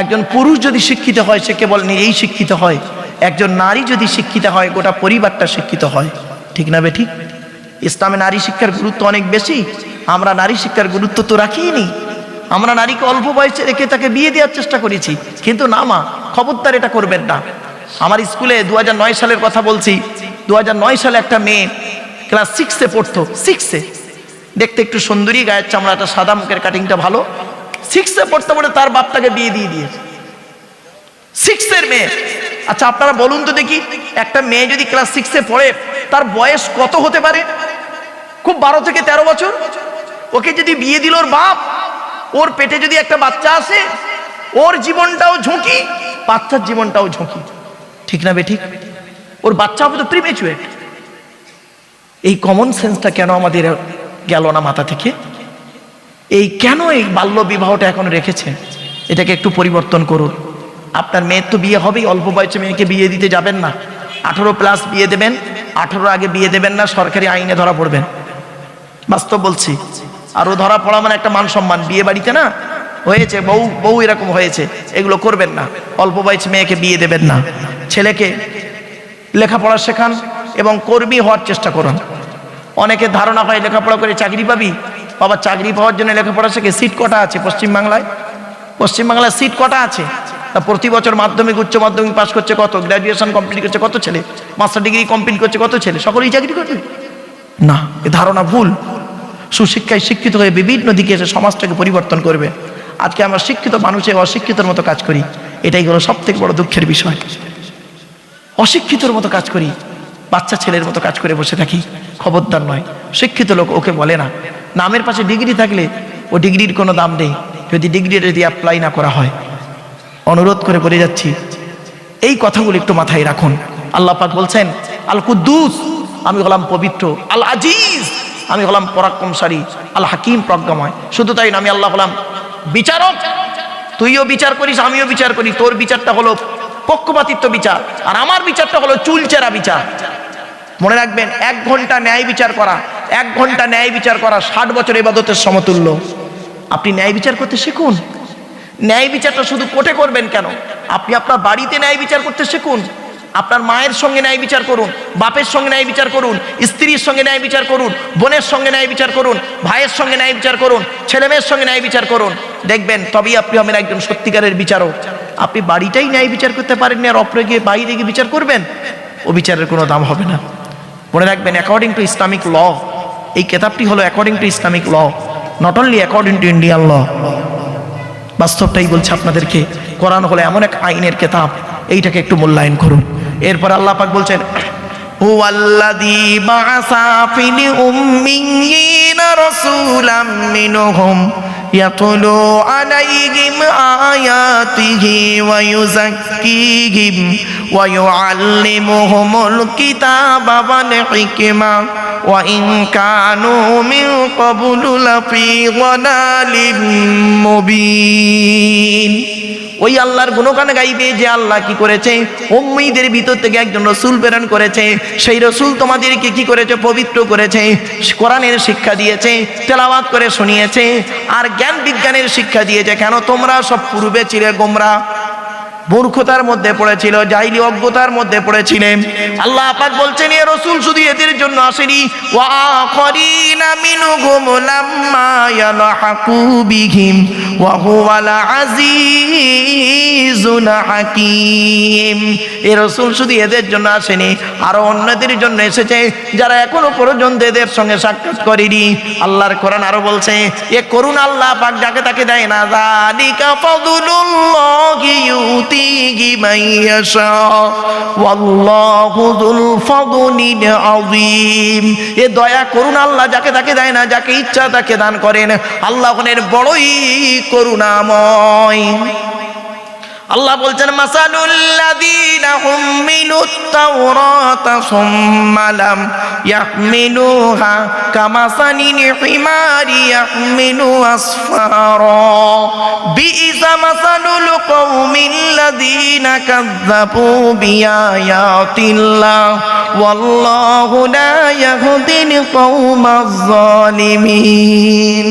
একজন পুরুষ যদি শিক্ষিত হয়, সে কেবল নিজেই শিক্ষিত হয়। একজন নারী যদি শিক্ষিত হয়, গোটা পরিবারটা শিক্ষিত হয়। ঠিক না বে ঠিক ইসলামে নারী শিক্ষার গুরুত্ব অনেক বেশি। আমরা নারী শিক্ষার গুরুত্ব তো রাখিনি আমরা নারীকে অল্প বয়সে রেখে তাকে বিয়ে দেওয়ার চেষ্টা করেছি। কিন্তু না মা, খবরদার এটা করবেন না। আমার স্কুলে দু হাজার নয় সালের কথা বলছি। দু হাজার নয় সালে একটা মেয়ে ক্লাস সিক্সে পড়তো। সিক্সে। দেখতে একটু সুন্দরী, গায়ের চামড়াটা সাদা, মুখের কাটিংটা ভালো। সিক্সে পড়তে পড়ে তার বাপটাকে বিয়ে দিয়ে দিয়েছে। সিক্সের মেয়ে। আচ্ছা আপনারা বলুন তো দেখি, একটা মেয়ে যদি ক্লাস সিক্সে পড়ে, তার বয়স কত হতে পারে? খুব বারো থেকে তেরো বছর? ওকে যদি বিয়ে দিল ওর বাপ, ওর পেটে যদি একটা বাচ্চা আসে, ওর জীবনটাও ঝুঁকি, বাচ্চার জীবনটাও ঝুঁকি। ঠিক না বেঠিক ওর বাচ্চা হবে তো প্রিমেচুয়েট এই কমন সেন্সটা কেন আমাদের গেল না মাথা থেকে? এই কেন এই বাল্য বিবাহটা এখন রেখেছে? এটাকে একটু পরিবর্তন করুন। আপনার মেয়ের তো বিয়ে হবেই, অল্প বয়সে মেয়েকে বিয়ে দিতে যাবেন না। আঠারো প্লাস বিয়ে দেবেন আঠারো আগে বিয়ে দেবেন না, সরকারি আইনে ধরা পড়বেন। বাস্তব বলছি আরও ধরা পড়া মানে একটা মান সম্মান। বিয়ে বাড়িতে না, হয়েছে, বউ বউ এরকম হয়েছে, এগুলো করবেন না। অল্প বয়সে মেয়েকে বিয়ে দেবেন না। ছেলেকে লেখাপড়া শেখান এবং কর্মী হওয়ার চেষ্টা করুন। অনেকের ধারণা হয় লেখাপড়া করে চাকরি পাবি বাবা চাকরি পাওয়ার জন্য লেখাপড়া শেখে সিট কটা আছে পশ্চিমবাংলায়? পশ্চিমবাংলায় সিট কটা আছে? তা প্রতি বছর মাধ্যমিক, উচ্চ মাধ্যমিক পাশ করছে কত? গ্র্যাজুয়েশন কমপ্লিট করছে কত ছেলে? মাস্টার ডিগ্রি কমপ্লিট করছে কত ছেলে? সকলেই চাকরি করবে? না, এ ধারণা ভুল। সুশিক্ষায় শিক্ষিত হয়ে বিভিন্ন দিকে এসে সমাজটাকে পরিবর্তন করবে। আজকে আমরা শিক্ষিত মানুষে অশিক্ষিতর মতো কাজ করি। এটাই হলো সব থেকে বড় দুঃখের বিষয়। অশিক্ষিতর মতো কাজ করি। বাচ্চা ছেলের মতো কাজ করে বসে থাকি। খবরদার নয়। শিক্ষিত লোক ওকে বলে না। নামের পাশে ডিগ্রি থাকলে ও ডিগ্রির কোনো দাম নেই। যদি ডিগ্রি যদি অ্যাপ্লাই না করা হয়। অনুরোধ করে বলে যাচ্ছি, এই কথাগুলো একটু মাথায় রাখুন। আল্লাহ পাক বলছেন আল কুদ্দুস আমি হলাম পবিত্র আল আজিজ আমি হলাম পরাক্রমশালী আল হাকিম প্রজ্ঞাময়। শুধু তাই না, আমি আল্লাহ হলাম বিচারক। তুইও বিচার করিস, আমিও বিচার করি। তোর বিচারটা হলো পক্ষপাতিত্ব বিচার, আর আমার বিচারটা হলো চুলচেরা বিচার। মনে রাখবেন, এক ঘণ্টা ন্যায় বিচার করা এক ঘণ্টা ন্যায় বিচার করা ষাট বছর এবাদতের সমতুল্য আপনি ন্যায় বিচার করতে শিখুন ন্যায় বিচারটা শুধু কোর্টে করবেন কেন আপনি আপনার বাড়িতে ন্যায় বিচার করতে শিখুন আপনার মায়ের সঙ্গে ন্যায় বিচার করুন বাপের সঙ্গে ন্যায় বিচার করুন স্ত্রীর সঙ্গে ন্যায় বিচার করুন বোনের সঙ্গে ন্যায় বিচার করুন ভাইয়ের সঙ্গে ন্যায় বিচার করুন ছেলে মেয়ের সঙ্গে ন্যায় বিচার করুন দেখবেন তবেই আপনি হবেন একজন সত্যিকারের বিচারক আপনি বাড়িটাই ন্যায় বিচার করতে পারেন আর অপরে গিয়ে বাইরে গিয়ে বিচার করবেন ও বিচারের কোনো দাম হবে না মনে রাখবেন অ্যাকর্ডিং টু ইসলামিক ল এই কেতাবটি হলো according to Islamic law not only according to Indian law বাস্তবটাই বলছে আপনাদেরকে কোরআন হলো এমন এক আইনের কেতাব এইটাকে একটু মূল্যায়ন করুন এরপর আল্লাহ পাক বলছেন هو الذي بعث في الأميين رسولا منهم يتلو عليهم آياته ويزكيهم ويعلمهم الكتاب والحكمة وإن كانوا من قبل لفي ضلال مبين ওই আল্লাহর গুণগান গাইবে যে আল্লাহ কি করেছে? উম্মিদের ভিতর থেকে একজন রসুল প্রেরণ করেছে। সেই রসুল তোমাদেরকে কি করেছে? পবিত্র করেছে। কোরআনের শিক্ষা দিয়েছে, তেলাওয়াত করে শুনিয়েছে, আর জ্ঞান বিজ্ঞানের শিক্ষা দিয়েছে। কেন? তোমরা সব পূর্বে ছিলে গোমরা। মূর্খতার মধ্যে পড়েছিল জাইলি অজ্ঞতার মধ্যে পড়েছিলেন আল্লাহ পাক বলছেন, এ রসুল, শুধু এদের জন্য আসেনি। এ রসুল, শুধু এদের জন্য আসেনি, আরও অন্যদের জন্য এসেছে, যারা এখনও পর্যন্ত এদের সঙ্গে সাক্ষাৎ করেনি। আল্লাহর কোরআন আরও বলছে, এ করুন আল্লাহ পাক যাকে তাকে দেয় না, যালিকা ফাদলুল্লাহি ইউতি يؤتيه من يشاء والله ذو الفضل العظيم এ দয়া করুন আল্লাহ যাকে তাকে দেয় না যাকে ইচ্ছা তাকে দান করেন আল্লাহ ওখানের বড়ই করুণাময় আল্লাহ বলছেন, মাসালুল্লাযীনা হুমিলুত তাওরাতা সুম্মা লাম ইয়াহমিলুহা কামাসালিল হিমারি ইয়াহমিলু আসফারা বিইসা মাসালুল কওমিল্লাযীনা কাযযাবু বিআয়াতিল্লাহ ওয়াল্লাহু লা ইয়াহদিল কওমাজ জালিমিন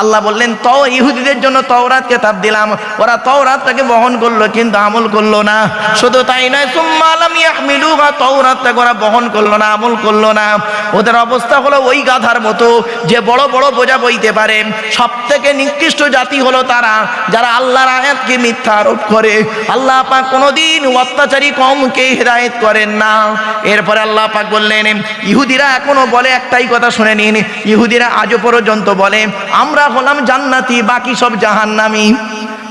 আল্লাহ বললেন তো ইহুদিদের জন্য তওরাত কেতাব দিলাম। ওরা তওরাতটাকে বহন করল, কিন্তু আমল করল না। শুধু তাই নয় সুম্মালাম বা তওরাতটাকে ওরা বহন করল না, আমল করল না। ওদের অবস্থা হলো ওই গাধার মতো, যে বড় বড় বোঝা বইতে পারে। সব থেকে নিকৃষ্ট জাতি হলো তারা, যারা আল্লাহর আয়াতকে মিথ্যা আরোপ করে। আল্লাহ পাক কোনোদিন অত্যাচারী কমকে হেদায়েত করেন না। এরপরে আল্লাহ পাক বললেন, ইহুদিরা এখনও বলে একটাই কথা শুনে নিন। ইহুদিরা আজও পর্যন্ত বলে, আমরা হলাম জান্নাতি, বাকি সব জাহান্নামি।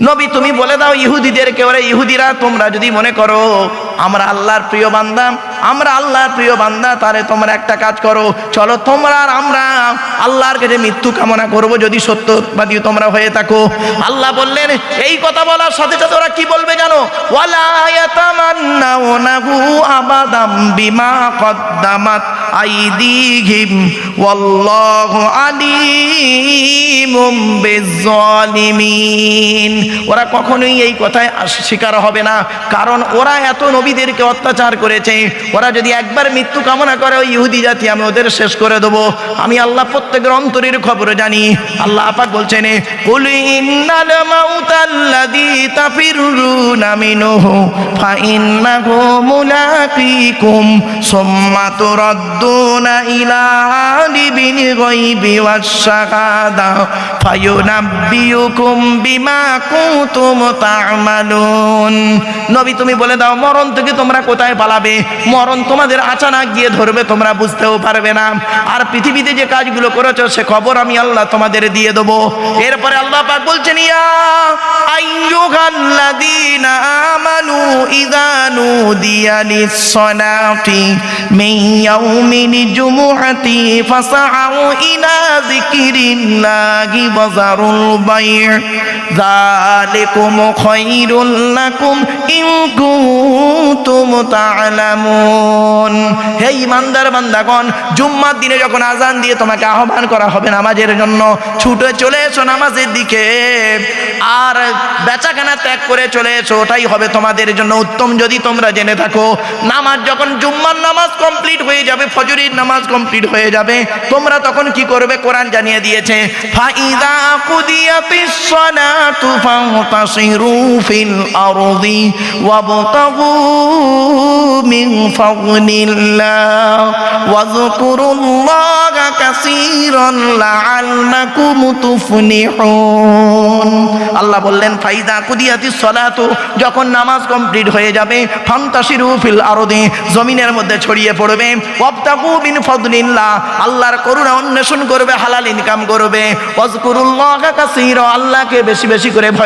নবী, তুমি বলে দাও ইহুদিদেরকে, ওরা ইহুদিরা, তোমরা যদি মনে করো আমরা আল্লাহর প্রিয় বান্দা, আমরা আল্লাহর প্রিয় বান্দা, তাহলে তোমরা একটা কাজ করো, চলো তোমরা আর আমরা আল্লাহর কাছে মৃত্যু কামনা করব, যদি সত্যবাদী তোমরা হয়ে থাকো। আল্লাহ বললেন, এই কথা বলার সাথে সাথে ওরা কি বলবে জানো? বিজ্জালিমিন। ওরা কখনোই এই কথায় স্বীকার হবে না। কারণ ওরা এত নবীদেরকে অত্যাচার করেছে। ওরা যদি একবার মৃত্যু কামনা করে, ওই ইহুদি জাতি আমি ওদের শেষ করে দেবো। আমি আল্লাহ প্রত্যেকের অন্তরের খবর জানি। আল্লাহ আপাক বলছেন, কুল বিমা নবী, তুমি বলে দাও, মরণ থেকে তোমরা কোথায় পালাবে? মরণ তোমাদের আচানক গিয়ে ধরবে, তোমরা বুঝতেও পারবে না। আর পৃথিবীতে যে কাজগুলো করেছ, সে খবর আমি আল্লাহ তোমাদের দিয়ে দেবো। এরপরে আল্লাহ পাক বলছেন, ইয়া আইয়ুহাল্লাযীনা আমানু ইযা নুদিয়া লিস-সালাতি মিন ইয়াউমিল জুমুআতি ফাসআউ ইলা যিকরিল্লাহি ওয়া যারুল বাই' যালিকুম খায়রুল লাকুম ইন কুনতুম তা'লামুন হে ইমানদার বান্দাগণ, জুম্মার দিনে যখন আজান দিয়ে তোমাকে আহ্বান করা হবে নামাজের জন্য, ছুটে চলে এসো নামাজের দিকে। আর বেচাকেনা ত্যাগ করে চলে এসো, ওটাই হবে তোমাদের জন্য উত্তম। যদি তোমরা জেনে থাকো, নামাজ যখন জুম্মার নামাজ কমপ্লিট হয়ে যাবে, ফজরের নামাজ কমপ্লিট হয়ে যাবে, তোমরা তখন কি করবে? কোরআন জানিয়ে দিয়েছে, ফাইদা কুদিয়াতিস সালাতু ফান্তাশিরু ফিল আরদি ওয়াবতাগু মিন ফাদলিল্লাহ। ওয়াযকুরুল্লাহা কাসীরান লাআল্লাকুম তুফলিহুন। আল্লাহ বললেন, ফাইদা কুদিয়াতিস সালাতু, যখন নামাজ কমপ্লিট হয়ে যাবে ফান্তাশিরু ফিল আরদি, জমিনের মধ্যে ছড়িয়ে পড়বে। ওয়াবতাগু মিন ফাদলিল্লাহ, আল্লাহর করুণা অন্বেষণ করবে, হালাল ইনকাম করবে। ওয়াজকুরুল্লাহা কাসীরা, আল্লাহকে বেশি বেশি করে ভয়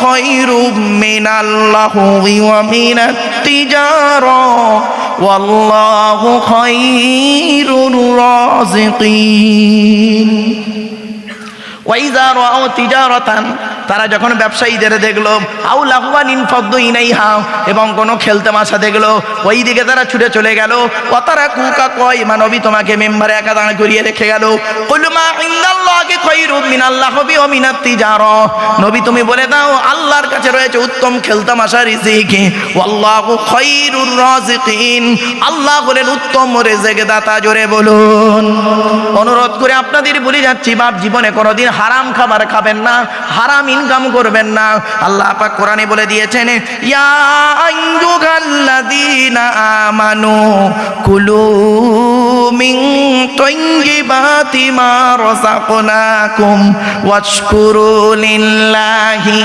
খায়রুম মিনাল লাহwi ওয়া মিনাত তিজারা ওয়াল্লাহু ওয়াইজা রাও তিজারাতান তারা যখন ব্যবসায়ীদের দেখল, আউ লাহওয়ান ইনাই ইনাইহা এবং কোনো খেলতে মাছা দেখল, ওই দিকে তারা ছুটে চলে গেল। অতারা কুকা কয়, মানবী তোমাকে মেম্বারে একা দাঁড় করিয়ে রেখে গেল। কুল মা ইনদাল্লাহি খায়রুম মিনাল্লাহ হবি ও মিনাত তিজার নবী তুমি বলে দাও, আল্লাহর কাছে রয়েছে উত্তম খেলতে খেলতামাশা রিজিক। ওয়াল্লাহু খায়রুর রাজিকিন আল্লাহ বলেন, উত্তম রেজেক দাতা জোরে বলুন। অনুরোধ করে আপনাদের বলে যাচ্ছি, বাপ, জীবনে কোনোদিন হারাম খাবার খাবেন না। হারাম ইনকাম করবেন না। আল্লাহ পাক কোরআনে বলে দিয়েছেন, ইয়া আইয়ুহাল্লাযীনা আমানু কুলু মিন তাইয়্যিবাতি মা রাযাকনাকুম ওয়াশকুরু লিল্লাহি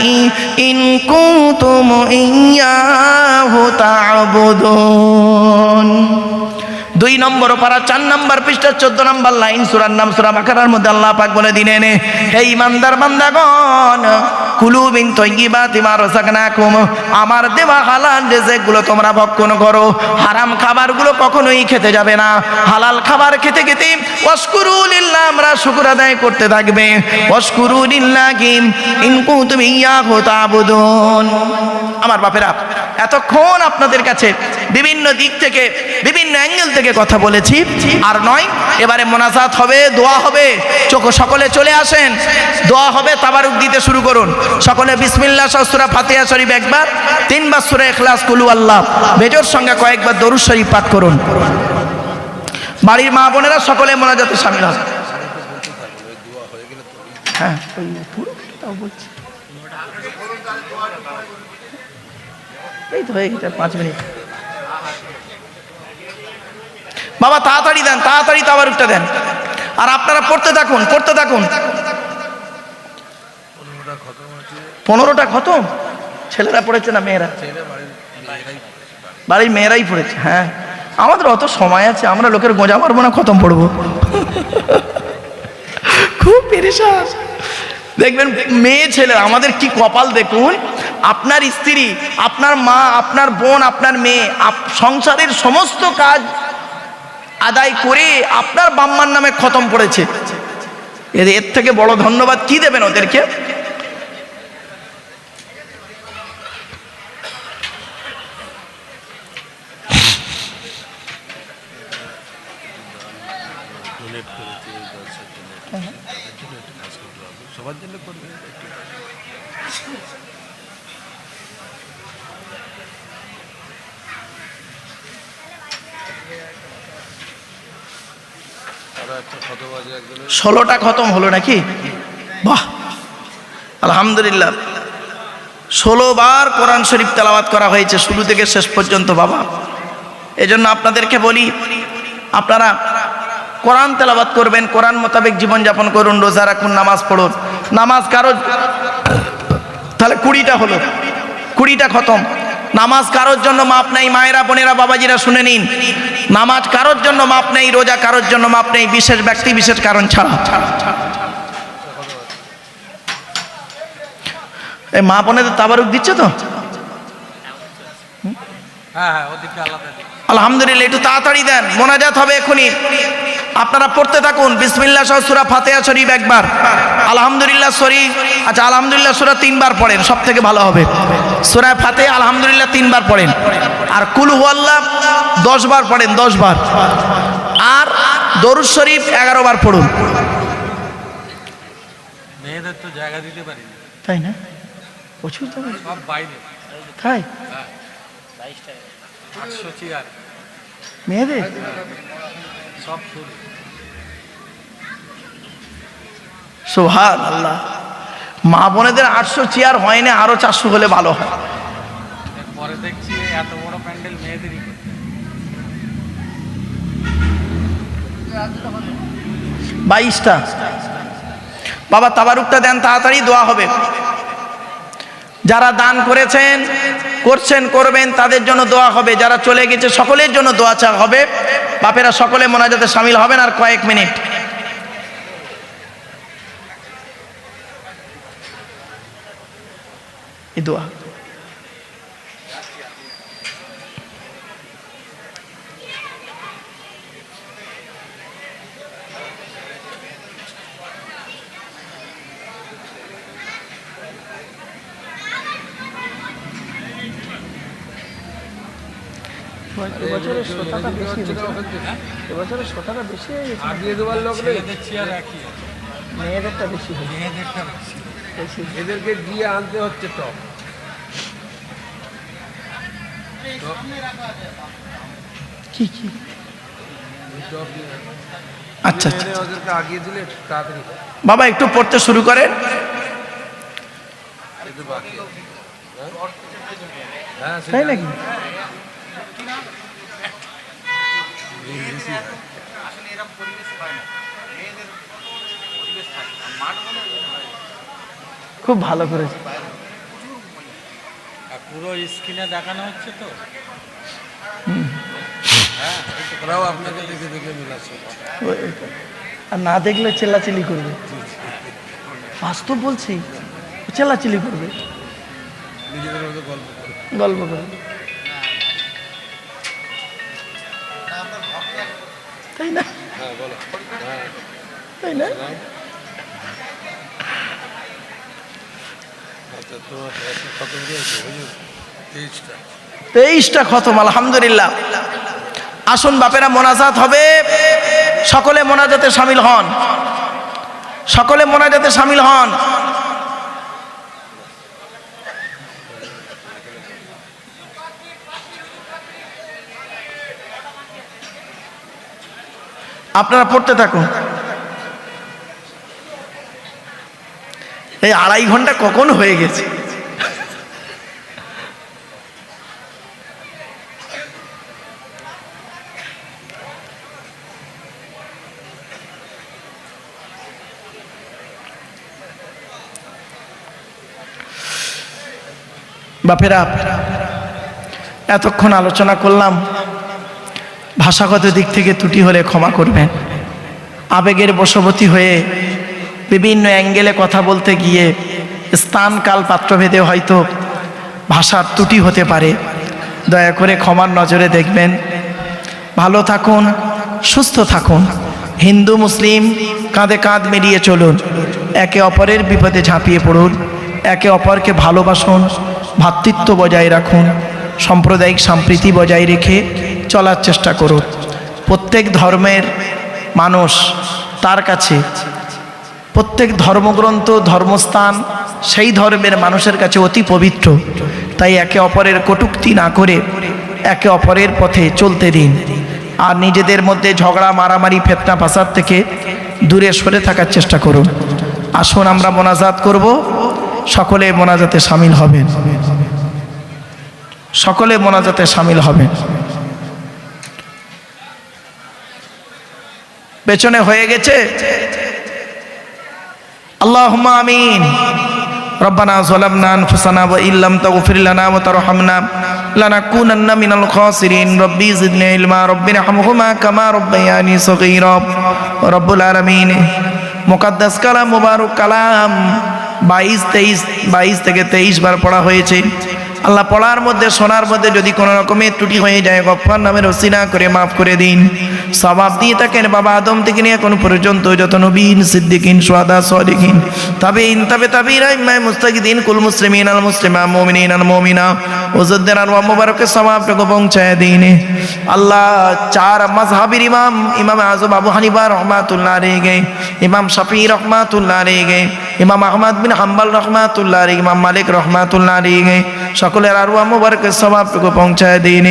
ইন কুনতুম ইয়্যাহু তা'বুদুন দুই নম্বর পারা চার নম্বর পৃষ্ঠা, চোদ্দ নম্বর লাইন, সুরার নাম সুরা বাকারার মধ্যে আল্লাহ পাক বলে দিলেন, হে ইমানদার বান্দাগণ, কুলু বিন তৈগিবাতি মা রাযাকনাকুম, আমার দেওয়া হালাল রিজিকগুলো তোমরা ভক্ষণ করো। হারাম খাবারগুলো কখনোই খেতে যাবে না। হালাল খাবার খেতে খেতে ওয়াশকুরু লিল্লাহ, আমরা শুকর আদায় করতে থাকবে। ওয়াশকুরু লিল্লাহি, ইন কুনতুম ইয়াহু তা'বুদুন আমার বাপেরা এতক্ষণ আপনাদের কাছে বিভিন্ন দিক থেকে, বিভিন্ন অ্যাঙ্গেল থেকে কথা বলেছি। আর নয়, এবারে মোনাজাত হবে, দোয়া হবে। চোখ সকলে চলে আসেন। দোয়া হবে, তাবারুক দিতে শুরু করুন। সকলে বিসমিল্লা সূরা ফাতিহা শরীফ একবার, তিনবার সূরা ইখলাস কুলু আল্লাহ। বেজোর সঙ্গে কয়েকবার দরুদ শরীফ পাঠ করুন। বাড়ির মা বোনেরা সকলে মোনাজাতে সামিল হবে হ্যাঁ বলছি। এই তো হয়ে গেছে পাঁচ মিনিট। বাবা, তাড়াতাড়ি দেন, তাড়াতাড়ি তাবারুকটা দেন। আর আপনারা পড়তে থাকুন পড়তে থাকুন। পনেরোটা খতম? ছেলেরা পড়েছে না মেয়েরা? বাড়ির মেয়েরাই পড়েছে হ্যাঁ। আমাদের অত সময় আছে, আমরা লোকের গোঁজা মারবো না, খতম পড়ব। খুব দেখবেন, মেয়ে ছেলে আমাদের কি কপাল দেখুন আপনার স্ত্রী আপনার মা আপনার বোন আপনার মেয়ে সংসারের সমস্ত কাজ আদায় করে আপনার বাম্মার নামে খতম পড়েছে। এর এর থেকে বড় ধন্যবাদ কি দেবেন ওদেরকে? সবার জন্য করবে আরও একটা কত বাজে একজনের ষোলোটা খতম হলো নাকি? বাহ। আলহামদুলিল্লাহ। ষোলো বার কোরআন শরীফ তেলাওয়াত করা হয়েছে, শুরু থেকে শেষ পর্যন্ত, বাবা। এজন্য আপনাদেরকে বলি, আপনারা কোরআন তেলাওয়াত করবেন, কোরআন মোতাবেক জীবনযাপন করুন, রোজা রাখুন, নামাজ পড়ুন। নামাজ কারও তাহলে কুড়িটা হলো। কুড়িটা খতম। নামাজ কারোর জন্য মাপ নেই মায়েরা বোনেরা বাবাজিরা শুনে নিন। নামাজ কারোর জন্য মাপ নেই রোজা কারোর জন্য মাপ নেই বিশেষ ব্যক্তি বিশেষ কারণ ছাড়া। এই মা বোনেদের তাবারুক দিচ্ছে তো? হ্যাঁ হ্যাঁ। আলহামদুলিল্লাহ একটু তাড়াতাড়ি দেন মোনাজাত হবে এখনই। আপনারা পড়তে থাকুন বিসমিল্লাহ সহ সুরা ফাতেহা শরীফ একবার। আলহামদুলিল্লাহ শরীফ আচ্ছা আলহামদুলিল্লাহ সুরা তিনবার পড়েন সব থেকে ভালো হবে। সুরা ফাতে আলহামদুলিল্লাহ তিনবার পড়েন। আর কুল হুয়াল্লাহ দশ বার পড়েন দশ বার আর দরুদ শরীফ এগারো বার পড়ুন। মেয়েদের জায়গা দিতে পারি তাই না? প্রচুর তো তাই? মেয়েদের? সব আল্লাহ মা বোনেদের আটশো চেয়ার হয় না আরও চারশো হলে ভালো হয়। বাইশটা। বাবা তাবারুকটা দেন তাড়াতাড়ি দোয়া হবে। যারা দান করেছেন করছেন করবেন তাদের জন্য দোয়া হবে। যারা চলে গেছে সকলের জন্য দোয়া চা হবে। বাপেরা সকলে মোনাজাতে সামিল হবেন আর কয়েক মিনিট। এই দোয়া এবছরের শ্রোতাটা বেশি হয়েছে। এবছরের শ্রোতাটা বেশি হয়ে গেছে। আগিয়ে দেওয়ার লোক ছেলেদের একই। মেয়েদেরটা বেশি মেয়েদেরটা বেশি। এদেরকে গিয়ে আনতে হচ্ছে টপ। কি কি? আচ্ছা আচ্ছা তাড়াতাড়ি বাবা, একটু পড়তে শুরু করেন। তাই নাকি? বেশি হয়। আসলে এরকম পরিবেশ হয় না মেয়েদের পরিবেশ থাকে আর মাঠ বলে খুব ভালো করেছে আর পুরো স্ক্রিনে দেখানো হচ্ছে তো। ওরাও আপনাকে দেখে দেখে মিলাচ্ছে আর না দেখলে চেল্লাচিল্লি করবে। বাস্তব বলছি চেল্লাচিল্লি করবে। গল্প করে গল্প করে তাই না? হ্যাঁ বলো। হ্যাঁ তাই না আচ্ছা তোমার কত রয়েছে হুজুর তেইশটা খতম, আলহামদুলিল্লাহ। আসুন, বাপেরা, মোনাজাত হবে। সকলে মোনাজাতে সামিল হন। সকলে মোনাজাতে সামিল হন। আপনারা পড়তে থাকুন। এই আড়াই ঘণ্টা কখন হয়ে গেছে? বাপেরা, এতক্ষণ আলোচনা করলাম, ভাষাগত দিক থেকে ত্রুটি হলে ক্ষমা করবেন। আবেগের বশবতী হয়ে বিভিন্ন অ্যাঙ্গেলে কথা বলতে গিয়ে স্থান কাল পাত্রভেদে হয়তো ভাষার ত্রুটি হতে পারে। দয়া করে ক্ষমার নজরে দেখবেন। ভালো থাকুন, সুস্থ থাকুন। হিন্দু, মুসলিম, কাঁধে কাঁধ মিলিয়ে চলুন। একে অপরের বিপদে ঝাঁপিয়ে পড়ুন। একে অপরকে ভালোবাসুন ভ্রাতৃত্ব বজায় রাখুন, সাম্প্রদায়িক সম্প্রীতি বজায় রেখে চলার চেষ্টা করুন। প্রত্যেক ধর্মের মানুষ তার কাছে প্রত্যেক ধর্মগ্রন্থ, ধর্মস্থান সেই ধর্মের মানুষের কাছে অতি পবিত্র। তাই একে অপরের কটুক্তি না করে একে অপরের পথে চলতে দিন। আর নিজেদের মধ্যে ঝগড়া, মারামারি, ফেতনা, ফাসাদ থেকে দূরে সরে থাকার চেষ্টা করুন। আসুন আমরা মোনাজাত করব। সকলে মোনাজাতে সামিল হবেন। সকলে মোনাজাতে সামিল হবেন। পেছনে হয়ে গেছে। اللهم آمين ربنا ظلمنا أنفسنا وإن لم تغفر لنا وترحمنا لنكونن من الخاسرين ربي زدني علما ربي ارحمهما كما ربياني صغيرا رب العالمين মুকাদ্দাস কালাম মুবারক কালাম বাইশ তেইশ বাইশ থেকে তেইশ বার পড়া হয়েছে আল্লাহ পড়ার মধ্যে, শোনার মধ্যে যদি কোনো রকমের ত্রুটি হয়ে যায় গফার নামের রসিনা করে মাফ করে দিন। সবাব দিয়ে থাকেন বাবা আদম থেকে নিয়ে এখন পর্যন্ত যত নবীন, সিদ্দিকিন সোয়াদা সদিকিন। তবে ইন তবে তবে ইমাম মুস্তাকিদিন, কুল মুসলিমিন, আল মুসলিমা, মুমিনিন, আল মুমিনা। ওজুদ্দিন আর মুবারকে সবাবটুকু পৌঁছায় দিন। আল্লাহ চার মজহাবির ইমাম ইমাম আজম আবু হানিফা রহমাতুল্লাহ রে গে ইমাম শফি রহমাতুল্লাহ রে গে ইমাম আহমদ বিন হাম্বাল রহমাতুল্লাহ রে ইমাম মালিক রহমাতুল্লাহ রেগে সকলের আর মুবারকের সবাবটুকু পৌঁছায় দিন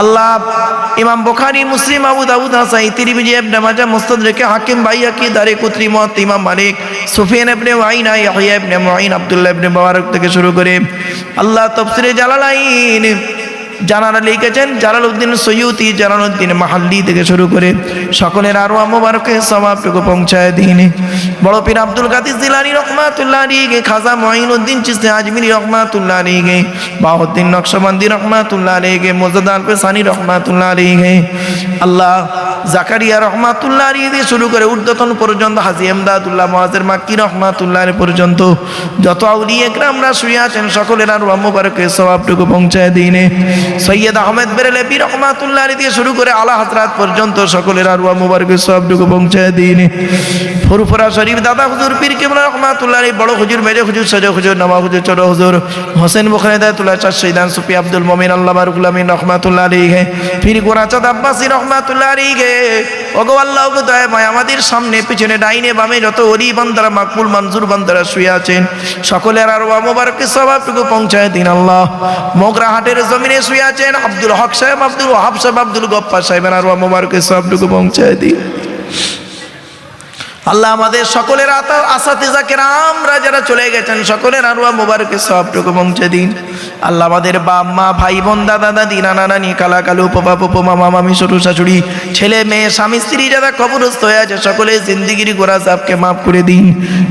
আল্লাহ ইমাম বোখারি, মুসলিম, আবু দাউদ হাসাই তিরমিজি, ইবনে মাজাহ মুস্তাদরিকে হাকিম বাইয়াকি দারে কুতরি মত ইমাম মালিক, সুফিয়ান ইবনে ওয়াইনা ইয়াহইয়া ইবনে মুঈন, আব্দুল্লাহ ইবনে মুবারক থেকে শুরু করে আল্লাহ তাফসীরে জালালাইন জানারা লিখেছেন, জালালউদ্দিন সৈয়ুতি, জালালউদ্দিন মাহাল্লি থেকে শুরু করে সকলের আরও মোবারকে সবাবটুকু পৌঁছায় দিন বড় পীর আব্দুল কাদির জিলানি রহমাতুল্লাহ আলীকে খাজা মঈনুদ্দিন চিস্তি আজমিরি রহমাতুল্লাহ আলীকে বাহুদ্দিন নকশবন্দি রহমাতুল্লাহ আলীকে মোজাদ আল পেসানি রহমাতুল্লাহ আলীকে আল্লাহ জাকারিয়া রহমাতুল্লাহ দিয়ে শুরু করে ঊর্ধ্বতন পর্যন্ত, হাজি এমদাদুল্লাহ মহাজের মাক্কি রহমাতুল্লাহ পর্যন্ত, যত আউলিয়ে গ্রামরা শুয়ে আছেন, সকলের আর মোবারকে সবাবটুকু পৌঁছায় দিনে। সৈয়দ আহমেদ বেরেলেপি রহমাতুল্লাহ দিয়ে শুরু করে আলা হাজরাত পর্যন্ত, সকলের আর মুবারকে সবটুকু পৌঁছায় দিনে। ফুরফুরা শরীফ পীর দাদা হুজুর, পীর কেবলা রহমাতুল্লাহ বড় হুজুর, মেজো হুজুর সজো হুজুর, নবা হুজুর, ছোট হুজুর, হোসেন বুখারি, দায়তুল্লাহ, চার শহীদান সুফি, আব্দুল মমিন, আল্লাহ বারুকুল আমিন, রহমাতুল্লাহ আলী গে পীর গোরাচাঁদ আব্বাসী রহমাতুল্লাহ আলী গে ওগো আল্লাহ ওগো মায়, আমাদের সামনে, পিছনে, ডাইনে, বামে, যত অলি বান্দারা, মাকবুল, মনজুর বান্দারা শুয়ে আছেন, সকলের আর মোবারক সবাবটুকু পৌঁছায় দিন আল্লাহ। মোগরা হাটের জমিনে শুয়ে আছেন, আব্দুল হক সাহেব, আব্দুল ওহাব সাহেব, আব্দুল গপ্পা সাহেবের আর মোবারক সবটুকু পৌঁছায় দিন। আল্লাহ আমাদের সকলের আসাতিজা কেরামরা যারা চলে গেছেন সকলের আরুয়া মোবারকে সবটুকু পৌঁছে দিন। আল্লাহ আমাদের বাপ, মা, ভাই, বোন, দাদা, দাদি, নানা, নানি, কালা, কালু, পোপা, পোপো, মামা, মামি, শ্বশুর, শাশুড়ি, ছেলে, মেয়ে, স্বামী, স্ত্রী যারা কবরস্থ হয়ে আছে, সকলে জিন্দিগিরি গোড়া সাহকে মাফ করে দিন।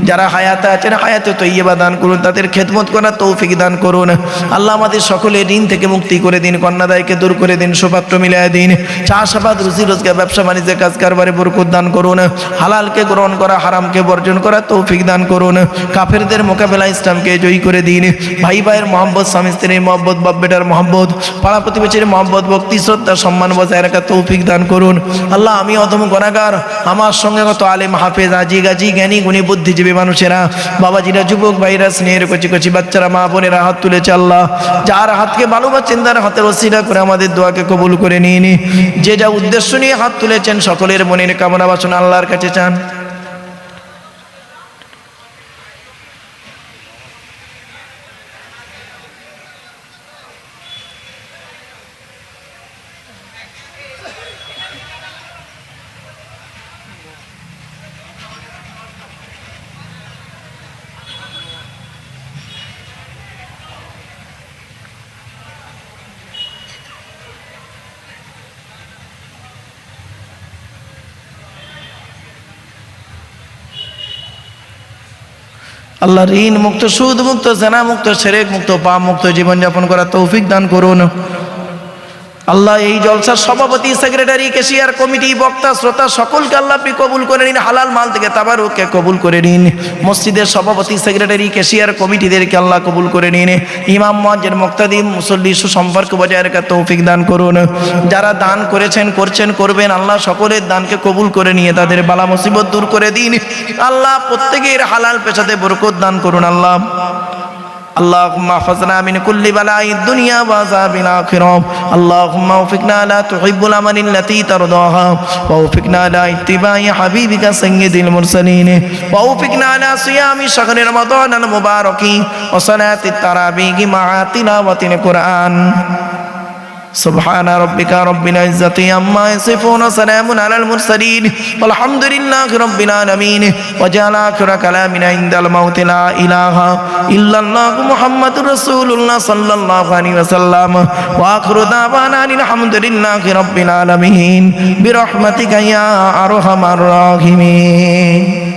যারা হায়াতে আছেন, হায়াতে তৈবা দান করুন, তাদের খেদমত করার তৌফিক দান করুন। আল্লাহ আমাদের সকলে ঋণ থেকে মুক্তি করে দিন, কন্যাদায়কে দূর করে দিন, সুপাত্র মিলিয়ে দিন। চাষাবাদ, রুজি রোজগার, ব্যবসা, বাণিজ্যে কাজ কারবারে বরকত দান করুন। হালালকে গ্রহণ করা, হারামকে বর্জন করা তৌফিক দান করুন। কাফেরদের মোকাবেলা ইসলামকে জয়ী করে দিন। ভাই, ভাইয়ের মোহাম্মদ স্বামী স্ত্রীর মোহাম্মদ বাপ বেটার মোহাম্মদ পাড়া প্রতিবেশীর মোহাম্মদ ভক্তি, শ্রদ্ধা, সম্মান বজায় রাখা তৌফিক দান করুন। আল্লাহ, আমি অধম গণাগার আমার সঙ্গে কত আলেম, হাফেজ আজি গাজি জ্ঞানী, গুণী, বুদ্ধিজীবী মানুষেরা, বাবাজিরা, যুবক, ভাইরা, স্নেহের কচি কচি বাচ্চারা, মা বোনেরা, হাত তুলেছে আল্লাহ, যার হাতকে ভালো ভালোবাসেন তার হাতের ওসিলা করে আমাদের দোয়াকে কবুল করে নিয়ে নি। যে যা উদ্দেশ্য নিয়ে হাত তুলেছেন, সকলের মনের কামনা বাসনা আল্লাহর কাছে চান। আল্লাহ ঋণ মুক্ত সুদ মুক্ত জেনা মুক্ত সেরেক মুক্ত পাপ মুক্ত জীবনযাপন করা তৌফিক দান করুন। আল্লাহ এই জলসার সভাপতি সেক্রেটারি কেশিয়ার কমিটি বক্তা, শ্রোতা, সকলকে আল্লাহ আপনি কবুল করে নিন, হালাল মাল থেকে তাবারুককে কবুল করে নিন। মসজিদের সভাপতি সেক্রেটারি কেশিয়ার কমিটিদেরকে আল্লাহ কবুল করে নিন। ইমাম মজ্জের মুক্তাদিম, মুসল্লি, সুসম্পর্ক বজায় রাখা তৌফিক দান করুন। যারা দান করেছেন, করছেন, করবেন, আল্লাহ সকলের দানকে কবুল করে নিয়ে তাদের বালা মুসিবত দূর করে দিন। আল্লাহ প্রত্যেকের হালাল পেশাতে বরকত দান করুন, আল্লাহ। اللهم احفظنا من كل بلاء الدنيا وعذاب الآخرة اللهم وفقنا لا تحب الأمل التي ترضاها ووفقنا على اتباع حبيبك سيد المرسلين ووفقنا على صيام شهر رمضان المبارك وصلاة التراويح مع تلاوة القرآن سبحان ربك رب العزة عما يصفون سلام على المرسلين والحمد لله رب العالمين وجعل آخر كلامنا عند الموت لا إله إلا الله محمد رسول الله صلى الله عليه وسلم وآخر دعوانا أن الحمد لله رب العالمين برحمتك يا أرحم الراحمين